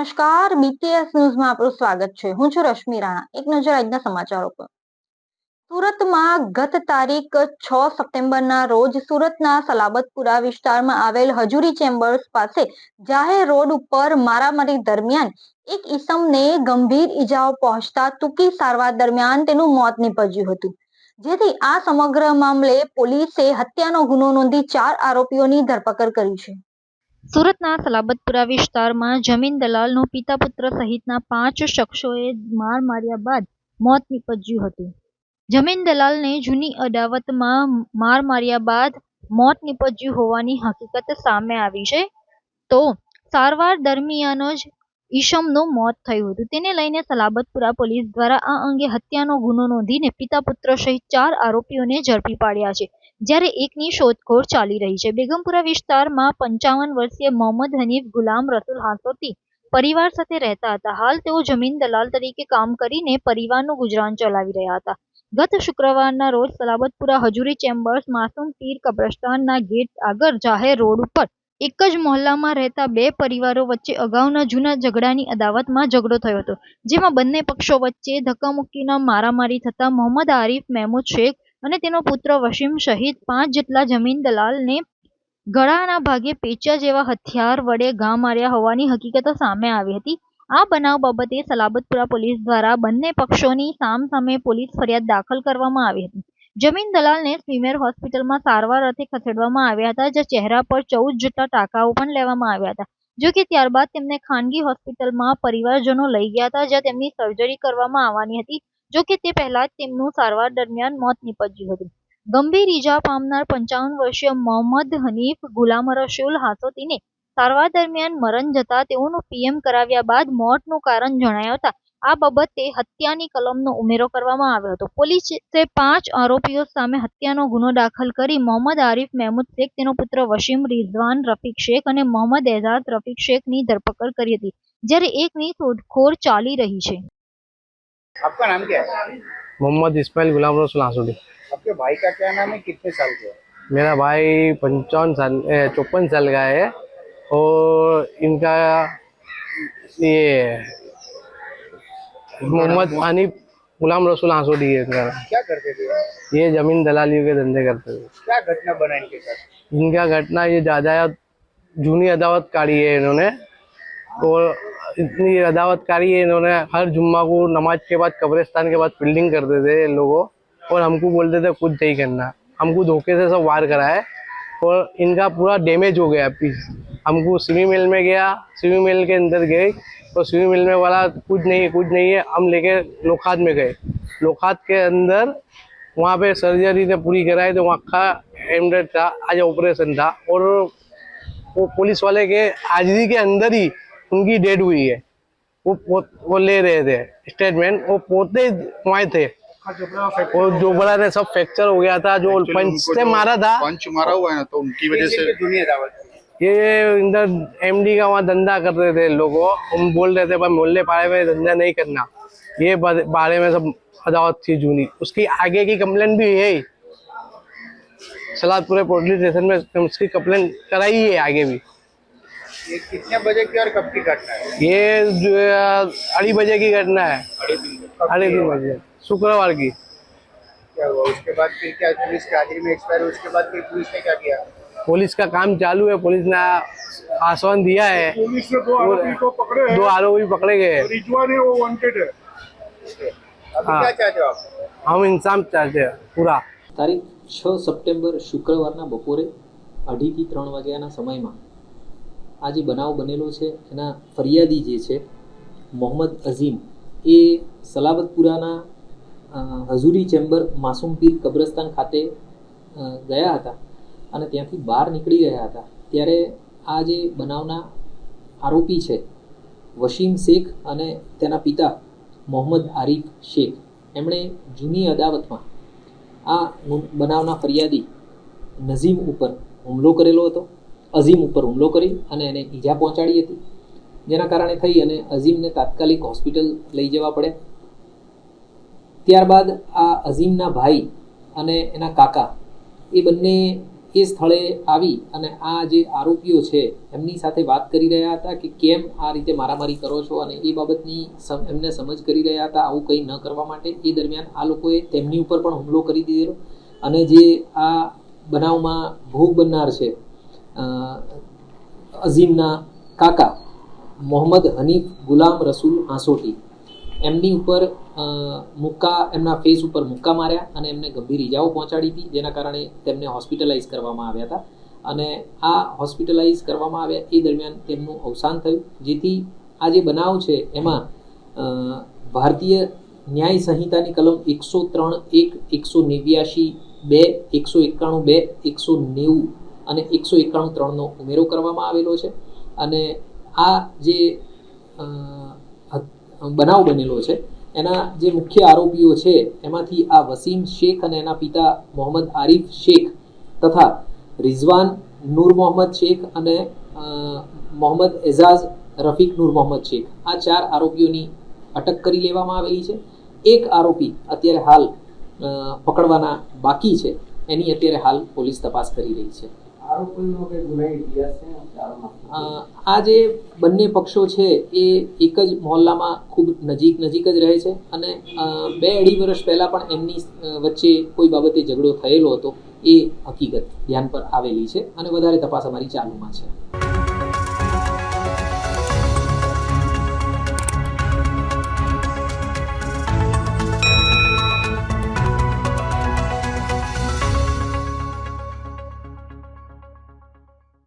નમસ્કાર બીટીએસ ન્યૂઝમાં આપનું સ્વાગત છે. હું છું રશ્મિ રાણા. એક નજર આજના સમાચારો પર. સુરતમાં ગત તારીખ છ સપ્ટેમ્બરના રોજ સુરતના સલાબતપુરા વિસ્તારમાં આવેલ હજુરી ચેમ્બર્સ પાસે જાહેર રોડ ઉપર મારામારી દરમિયાન એક ઈસમને ગંભીર ઈજાઓ પહોંચતા ટૂંકી સારવાર દરમિયાન તેનું મોત નીપજ્યું હતું. જેથી આ સમગ્ર મામલે પોલીસે હત્યાનો ગુનો નોંધી ચાર આરોપીઓની ધરપકડ કરી છે. સુરતના સલાબતપુરા વિસ્તારમાં જમીન દલાલનો પિતા પુત્ર સહિતના પાંચ શખ્સોએ માર માર્યા બાદ મોત નીપજ્યું હતું. જમીન દલાલને જૂની અદાવતમાં માર માર્યા બાદ મોત નીપજ્યું હોવાની હકીકત સામે આવી છે. તો સારવાર દરમિયાન જ ઈશમનું મોત થયું હતું. તેને લઈને સલાબતપુરા પોલીસ દ્વારા આ અંગે હત્યાનો ગુનો નોંધીને પિતા પુત્ર સહિત ચાર આરોપીઓને ઝડપી પાડ્યા છે. જ્યારે એકની શોધખોળ ચાલી રહી છે. બેગમપુરા વિસ્તારમાં પંચાવન વર્ષીય મોહમ્મદ હનીફ ગુલામ રસુલ હાંસોતી પરિવાર સાથે રહેતા હતા. હાલ તેઓ જમીન દલાલ તરીકે કામ કરીને પરિવારનું ગુજરાન ચલાવી રહ્યા હતા. ગત શુક્રવારના રોજ સલાબતપુરા હજુરી ચેમ્બર્સ માસૂમ પીર કબ્રસ્તાનના ગેટ આગળ જાહેર રોડ ઉપર એક જ મોહલ્લામાં રહેતા બે પરિવારો વચ્ચે અગાઉના જૂના ઝઘડાની અદાવતમાં ઝઘડો થયો હતો. જેમાં બંને પક્ષો વચ્ચે ધક્કામુક્કીના મારામારી થતા મોહમ્મદ આરીફ, મહેમૂદ શેખ અને તેનો પુત્ર વસીમ સહિત પાંચ જેટલા જમીન દલાલને ગળાના ભાગે પેચા જેવા હથિયાર વડે ઘા માર્યા હોવાની હકીકતો સામે આવી હતી. આ બનાવ બાબતે સલાબતપુરા પોલીસ દ્વારા બંને પક્ષોની સામસામે પોલીસ ફરિયાદ દાખલ કરવામાં આવી હતી. જમીન દલાલને સ્વીમેર હોસ્પિટલમાં સારવાર અર્થે ખસેડવામાં આવ્યા હતા જે ચહેરા પર ચૌદ જેટલા ટાંકાઓ પણ લેવામાં આવ્યા હતા. જો કે ત્યારબાદ તેમને ખાનગી હોસ્પિટલમાં પરિવારજનો લઈ ગયા હતા, જ્યાં તેમની સર્જરી કરવામાં આવવાની હતી. જો કે તે પહેલા તેમનું સારવાર દરમિયાન મોત નીપજ્યું હતું. ગંભીર ઈજા પામનાર પંચાવન વર્ષીય મોહમ્મદ હનીફ, ગુલામ રસુલ હાસોતીને સારવાર દરમિયાન મરણ જતા તેઓનું પીએમ કરાવ્યા બાદ મોતનું કારણ જણાવતા આ બાબતે હત્યાની કલમનો ઉમેરો કરવામાં આવ્યો હતો. પોલીસે પાંચ આરોપીઓ સામે હત્યાનો ગુનો દાખલ કરી મોહમ્મદ આરિફ મહેમૂદ શેખ, તેનો પુત્ર વસીમ રિઝવાન, રફીક શેખ અને મોહમ્મદ એઝાદ રફીક શેખની ધરપકડ કરી હતી, જ્યારે એકની શોધખોળ ચાલી રહી છે. आपका नाम क्या है? मोहम्मद इसमाइल गुलाम रसूल आंसुडी आपके भाई का क्या नाम है? कितने साल के है? मेरा भाई पंचावन साल चौपन साल का है और इनका ये मोहम्मद हनीफ गुलाम रसूल आंसुडी है इनका क्या करते थे? ये ज़मीन दलालियों के धंधे करते थे। क्या घटना बना इनके साथ? इनका घटना ये ज़्यादा जूनी अदावत काढ़ी है इन्होंने। और इतनी अदावत काढ़ी है, इन्होंने हर जुम्मा को नमाज़ के बाद, कब्रिस्तान के बाद फील्डिंग करते थे लोगों और हमको बोलते थे, कुछ नहीं करना। हमको धोखे से सब वार कराए और इनका पूरा डैमेज हो गया पीस हमको सिवी मिल में गया सिवी मिल के अंदर गए तो सिवी मिल में वाला कुछ नहीं कुछ नहीं है। हम लेके लोखात में गए। लोखात के अंदर वहाँ पे सर्जरी ने पूरी कराई तो वहाँ का एमडेड था, आज ऑपरेशन था और वो पुलिस वाले के हाजिरी के अंदर ही उनकी डेड हुई है। वो वो, वो ले रहे थे स्टेटमेंट वो पोते वहाँ थे। और जो बड़ा ने सब फ्रैक्चर हो गया था जो पंच से मारा था। पंच मारा हुआ है ना तो उनकी वजह से ये इधर एमडी का वहाँ धंधा कर रहे थे लोगों हम बोल रहे थे भाई मोहल्ले पाड़े में धंधा नहीं करना। ये बारे में सब अदावत थी जूनी। उसकी आगे की कंप्लेंट भी है ही सलादपुरे पुलिस स्टेशन में उसकी कंप्लेंट कराई है आगे भी। ये कितने बजे की और कब की घटना है ये जो है, अढ़ी बजे की घटना है अढ़ी तीन बजे शुक्रवार की क्या हुआ उसके बाद फिर क्या पुलिस की हाजिरी में एक्सपायर हुआ उसके बाद फिर पुलिस ने क्या किया पुलिस का काम चालू है पुलिस ने आश्वासन दिया है पुलिस ने दो आरोपी को पकड़े दो हैं आरोपी पकड़े गए रिजवान है वो वांटेड है अभी हाँ। क्या चाहते हो आप हम इंसाफ चाहते हैं पूरा તારીખ છ સપ્ટેમ્બર શુક્રવારના બપોરે અઢીથી ત્રણ વાગ્યાના સમયમાં આ જે બનાવ બનેલો છે, એના ફરિયાદી જે છે, મોહમ્મદ અઝીમ, એ સલાબતપુરાના હઝુરી ચેમ્બર માસુમ પીર કબ્રસ્તાન ખાતે ગયા હતા અને ત્યાંથી બહાર નીકળી ગયા હતા. ત્યારે આ જે બનાવના આરોપી છે વસીમ શેખ અને તેના પિતા મોહમ્મદ આરિફ શેખ, એમણે જૂની અદાવતમાં આ બનાવના ફરિયાદી નઝીમ ઉપર હુમલો કરેલો હતો. અઝીમ ઉપર હુમલો કરી અને એને ઈજા પહોંચાડી હતી. જેના કારણે થઈ અને અઝીમને તાત્કાલિક હોસ્પિટલ લઈ જવા પડે. ત્યારબાદ આ અઝીમના ભાઈ અને એના કાકા એ બંને એ સ્થળે આવી અને આ જે આરોપીઓ છે એમની સાથે વાત કરી રહ્યા હતા કે કેમ આ રીતે મારામારી કરો છો અને એ બાબતની એમને સમજ કરી રહ્યા હતા આવું કંઈ ન કરવા માટે. એ દરમિયાન આ લોકોએ તેમની ઉપર પણ હુમલો કરી દીધેલો. અને જે આ બનાવમાં ભોગ બનનાર છે અઝીમના કાકા મોહમ્મદ હનીફ ગુલામ રસૂલ આંસોટી એમની ઉપર મુક્કા, એમના ફેસ ઉપર મુક્કા માર્યા અને એમને ગંભીર ઈજાઓ પહોંચાડી હતી, જેના કારણે તેમને હોસ્પિટલાઇઝ કરવામાં આવ્યા હતા. અને આ હોસ્પિટલાઇઝ કરવામાં આવ્યા એ દરમિયાન તેમનું અવસાન થયું, જેથી આ જે બનાવ છે એમાં ભારતીય ન્યાય સંહિતાની કલમ એકસો ત્રણ એક, એકસો નેવ્યાશી બે, એકસો એકાણું બે, એકસો નેવું અને એકસો એકાણું ત્રણનો ઉમેરો કરવામાં આવેલો છે. અને આ જે બનાવ બનેલો છે, એના જે મુખ્ય આરોપીઓ છે, એમાંથી આ વસીમ શેખ અને એના પિતા મોહમ્મદ આરિફ શેખ તથા રિઝવાન નૂર મોહમ્મદ શેખ અને મોહમ્મદ એઝાઝ રફીક નૂર મોહમ્મદ શેખ. આ ચાર આરોપીઓની અટક કરી લેવામાં આવેલી છે. એક આરોપી અત્યારે હાલ પકડવાના બાકી છે. એની અત્યારે હાલ પોલીસ તપાસ કરી રહી છે. આ જે બંને પક્ષો છે, એ એક જ મોહલ્લામાં ખૂબ નજીક નજીક જ રહે છે અને બે અઢી વર્ષ પહેલાં પણ એમની વચ્ચે કોઈ બાબતે ઝઘડો થયેલો હતો, એ હકીકત ધ્યાન પર આવેલી છે અને વધારે તપાસ અમારી ચાલુમાં છે.